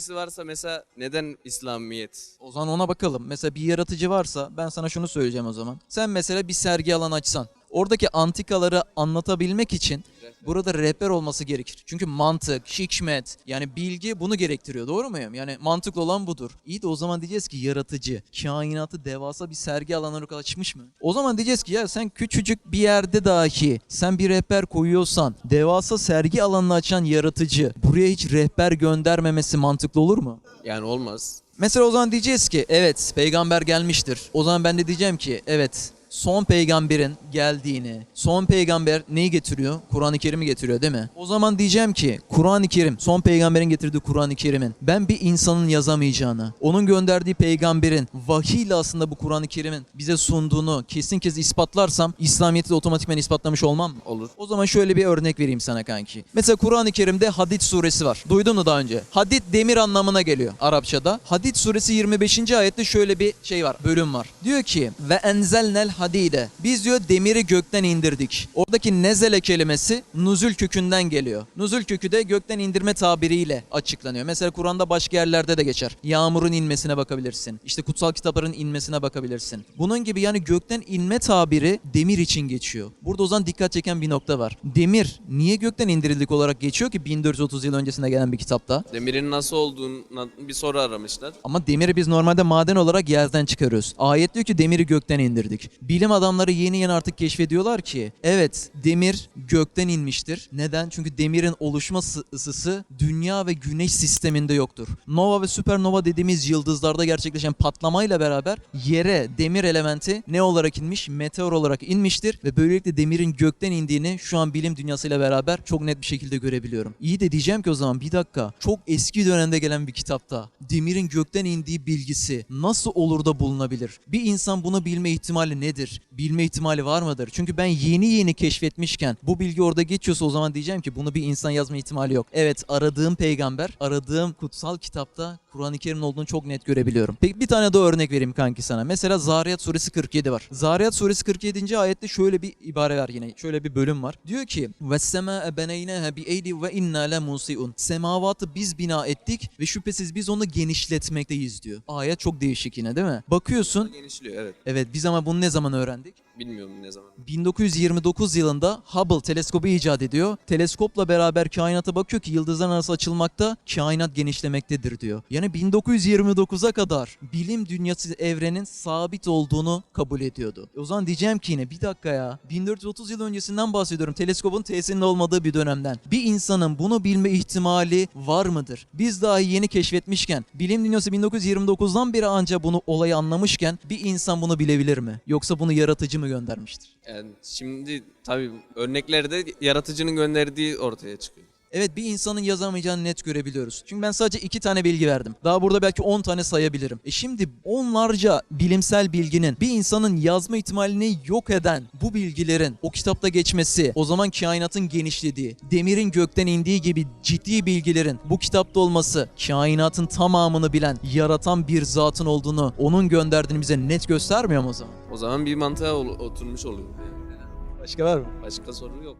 yaratıcısı varsa mesela neden İslamiyet? O zaman ona bakalım. Mesela bir yaratıcı varsa ben sana şunu söyleyeceğim o zaman. Sen mesela bir sergi alanı açsan. Oradaki antikaları anlatabilmek için burada rehber olması gerekir. Çünkü mantık, hikmet yani bilgi bunu gerektiriyor. Doğru muyum? Yani mantıklı olan budur. İyi de o zaman diyeceğiz ki yaratıcı, kainatı devasa bir sergi alanı açmış mı? O zaman diyeceğiz ki ya sen küçücük bir yerde dahi sen bir rehber koyuyorsan devasa sergi alanını açan yaratıcı buraya hiç rehber göndermemesi mantıklı olur mu? Yani olmaz. Mesela o zaman diyeceğiz ki evet peygamber gelmiştir. O zaman ben de diyeceğim ki evet son peygamberin geldiğini, son peygamber neyi getiriyor? Kur'an-ı Kerim'i getiriyor değil mi? O zaman diyeceğim ki Kur'an-ı Kerim, son peygamberin getirdiği Kur'an-ı Kerim'in ben bir insanın yazamayacağını, onun gönderdiği peygamberin vahiyle aslında bu Kur'an-ı Kerim'in bize sunduğunu kesin kez ispatlarsam İslamiyet'i de otomatikman ispatlamış olmam mı? Olur. O zaman şöyle bir örnek vereyim sana kanki. Mesela Kur'an-ı Kerim'de Hadid suresi var. Duydun mu daha önce? Hadid demir anlamına geliyor Arapçada. Hadid suresi 25. ayette şöyle bir şey var, bölüm var. Diyor ki ve enzelnel hadide. Biz diyor demiri gökten indirdik. Oradaki nezele kelimesi nuzul kökünden geliyor. Nuzul kökü de gökten indirme tabiriyle açıklanıyor. Mesela Kur'an'da başka yerlerde de geçer. Yağmurun inmesine bakabilirsin. İşte kutsal kitapların inmesine bakabilirsin. Bunun gibi yani gökten inme tabiri demir için geçiyor. Burada o zaman dikkat çeken bir nokta var. Demir niye gökten indirildik olarak geçiyor ki 1430 yıl öncesinde gelen bir kitapta? Demirin nasıl olduğuna bir soru aramışlar. Ama demiri biz normalde maden olarak yerden çıkarıyoruz. Ayet diyor ki demiri gökten indirdik. Bilim adamları yeni yeni artık keşfediyorlar ki evet demir gökten inmiştir. Neden? Çünkü demirin oluşma sı- ısısı dünya ve güneş sisteminde yoktur. Nova ve süpernova dediğimiz yıldızlarda gerçekleşen patlamayla beraber yere demir elementi ne olarak inmiş? Meteor olarak inmiştir ve böylelikle demirin gökten indiğini şu an bilim dünyasıyla beraber çok net bir şekilde görebiliyorum. İyi de diyeceğim ki o zaman bir dakika çok eski dönemde gelen bir kitapta demirin gökten indiği bilgisi nasıl olur da bulunabilir? Bir insan bunu bilme ihtimali nedir? Bilme ihtimali var mıdır? Çünkü ben yeni yeni keşfetmişken bu bilgi orada geçiyorsa o zaman diyeceğim ki bunu bir insan yazma ihtimali yok. Evet aradığım peygamber, aradığım kutsal kitapta Kur'an-ı Kerim'in olduğunu çok net görebiliyorum. Peki bir tane daha örnek vereyim kanki sana. Mesela Zariyat suresi 47 var. Zariyat suresi 47. ayette şöyle bir ibare var yine. Şöyle bir bölüm var. Diyor ki وَالسَّمَاءَ بَنَيْنَاهَا بِاَيْدِ وَاِنَّا لَمُوسِئُونَ Semavatı biz bina ettik ve şüphesiz biz onu genişletmekteyiz diyor. Ayet çok değişik yine değil mi? Bakıyorsun Genişliyor evet. Evet biz ama bunu ne zaman öğrendik? Bilmiyorum ne zaman. 1929 yılında Hubble teleskobu icat ediyor. Teleskopla beraber kainata bakıyor ki yıldızların arası açılmakta, kainat genişlemektedir diyor. Yani 1929'a kadar bilim dünyası evrenin sabit olduğunu kabul ediyordu. E o zaman diyeceğim ki yine bir dakika ya. 1430 yıl öncesinden bahsediyorum. Teleskobun tesirinin olmadığı bir dönemden. Bir insanın bunu bilme ihtimali var mıdır? Biz dahi yeni keşfetmişken, bilim dünyası 1929'dan beri anca bunu olayı anlamışken bir insan bunu bilebilir mi? Yoksa bunu yaratıcı mı göndermiştir? Yani şimdi tabii örneklerde yaratıcının gönderdiği ortaya çıkıyor. Evet bir insanın yazamayacağını net görebiliyoruz. Çünkü ben sadece iki tane bilgi verdim. Daha burada belki 10 tane sayabilirim. E şimdi onlarca bilimsel bilginin bir insanın yazma ihtimalini yok eden bu bilgilerin o kitapta geçmesi, o zaman kainatın genişlediği, demirin gökten indiği gibi ciddi bilgilerin bu kitapta olması, kainatın tamamını bilen, yaratan bir zatın olduğunu, onun gönderdiğini bize net göstermiyor mu o zaman? O zaman bir mantığa oturmuş oluyor. Yani. Başka var mı? Başka soru yok.